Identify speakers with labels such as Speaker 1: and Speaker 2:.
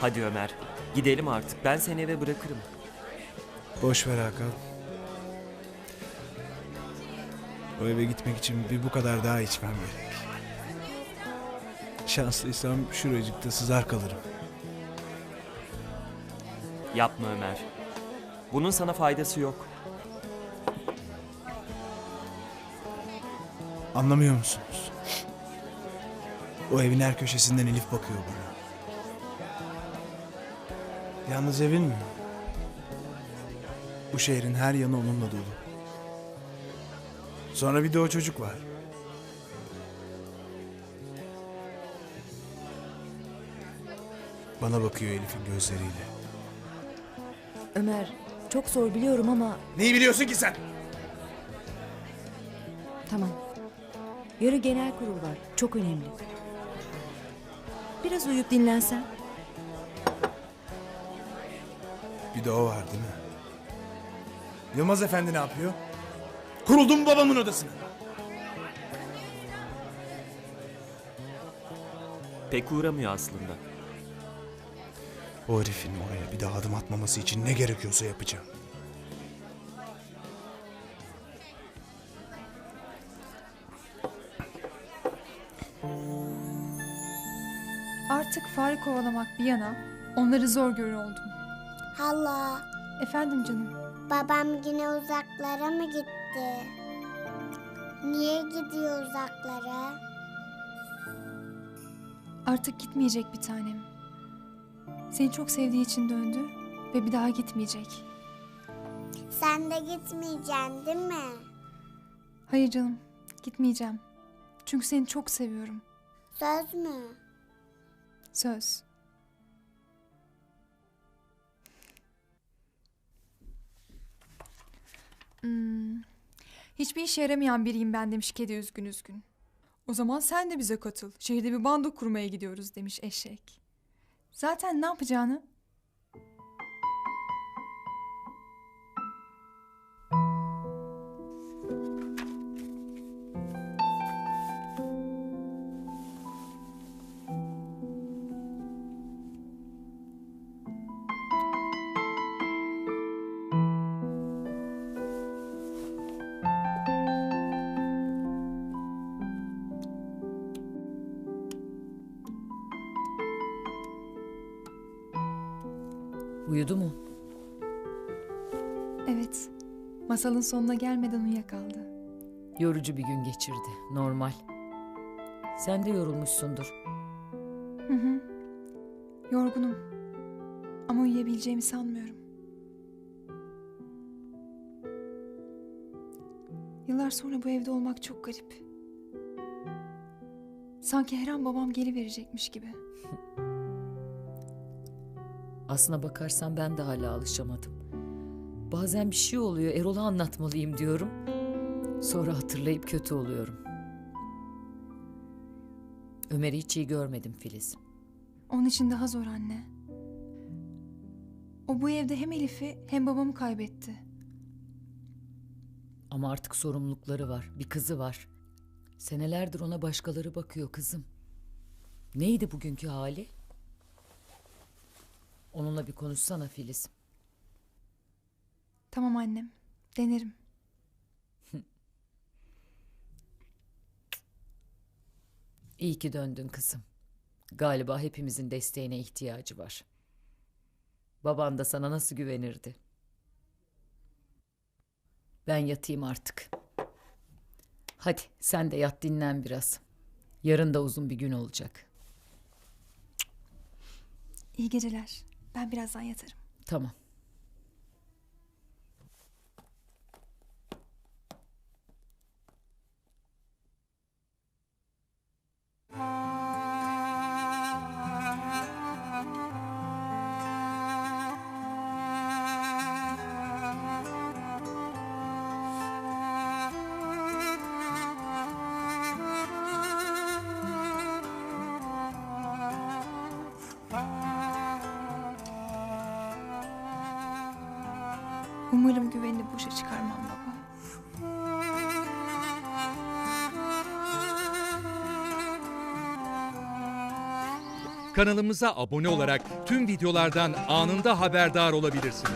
Speaker 1: Hadi Ömer. Gidelim artık. Ben seni eve bırakırım.
Speaker 2: Boş ver Hakan. O eve gitmek için bir bu kadar daha içmem gerek. Şanslıysam şuracıkta sızar kalırım.
Speaker 1: Yapma Ömer. Bunun sana faydası yok.
Speaker 2: Anlamıyor musunuz? O evin her köşesinden Elif bakıyor bana. Yalnız evin mi? Bu şehrin her yanı onunla dolu. Sonra bir de o çocuk var. Bana bakıyor Elif'in gözleriyle.
Speaker 3: Ömer, çok zor biliyorum ama
Speaker 2: Neyi biliyorsun ki sen?
Speaker 3: tamam. Yarın genel kurul var. Çok önemli. Biraz uyuyup dinlensen.
Speaker 2: Bir de o var değil mi? Yılmaz Efendi ne yapıyor? Kuruldu mu babamın odasına?
Speaker 1: Pek uğramıyor aslında.
Speaker 2: O herifin oraya bir daha adım atmaması için ne gerekiyorsa yapacağım.
Speaker 4: Artık fare kovalamak bir yana onları zor görür oldum.
Speaker 5: Hala,
Speaker 4: Efendim canım.
Speaker 5: babam yine uzaklara mı gitti? Niye gidiyor uzaklara?
Speaker 4: Artık gitmeyecek bir tanem. Seni çok sevdiği için döndü ve bir daha gitmeyecek.
Speaker 5: Sen de gitmeyeceksin değil mi?
Speaker 4: Hayır canım, gitmeyeceğim. Çünkü seni çok seviyorum.
Speaker 5: Söz mü?
Speaker 4: Söz. Hmm. Hiçbir işe yaramayan biriyim ben demiş kedi üzgün üzgün. O zaman sen de bize katıl. Şehirde bir bando kurmaya gidiyoruz demiş eşek. Zaten ne yapacağını
Speaker 6: Uyudu mu?
Speaker 4: Evet. Masalın sonuna gelmeden uyuyakaldı.
Speaker 6: Yorucu bir gün geçirdi. Normal. Sen de yorulmuşsundur.
Speaker 4: Hı hı. Yorgunum. Ama uyuyabileceğimi sanmıyorum. Yıllar sonra bu evde olmak çok garip. Sanki her an babam geri verecekmiş gibi.
Speaker 6: Aslına bakarsan ben de hala alışamadım. Bazen bir şey oluyor, Erol'a anlatmalıyım diyorum. Sonra hatırlayıp kötü oluyorum. Ömer'i hiç iyi görmedim Filiz.
Speaker 4: Onun için daha zor anne. O bu evde hem Elif'i hem babamı kaybetti.
Speaker 6: Ama artık sorumlulukları var, bir kızı var. Senelerdir ona başkaları bakıyor kızım. Neydi bugünkü hali? Onunla bir konuşsana Filiz.
Speaker 4: Tamam annem. Denerim.
Speaker 6: İyi ki döndün kızım. Galiba hepimizin desteğine ihtiyacı var. Baban da sana nasıl güvenirdi? Ben yatayım artık. Hadi sen de yat dinlen biraz. Yarın da uzun bir gün olacak.
Speaker 4: İyi geceler. Ben birazdan yatarım.
Speaker 6: Tamam.
Speaker 4: Umarım güvenini boşa çıkarmam baba.
Speaker 7: Kanalımıza abone olarak tüm videolardan anında haberdar olabilirsiniz.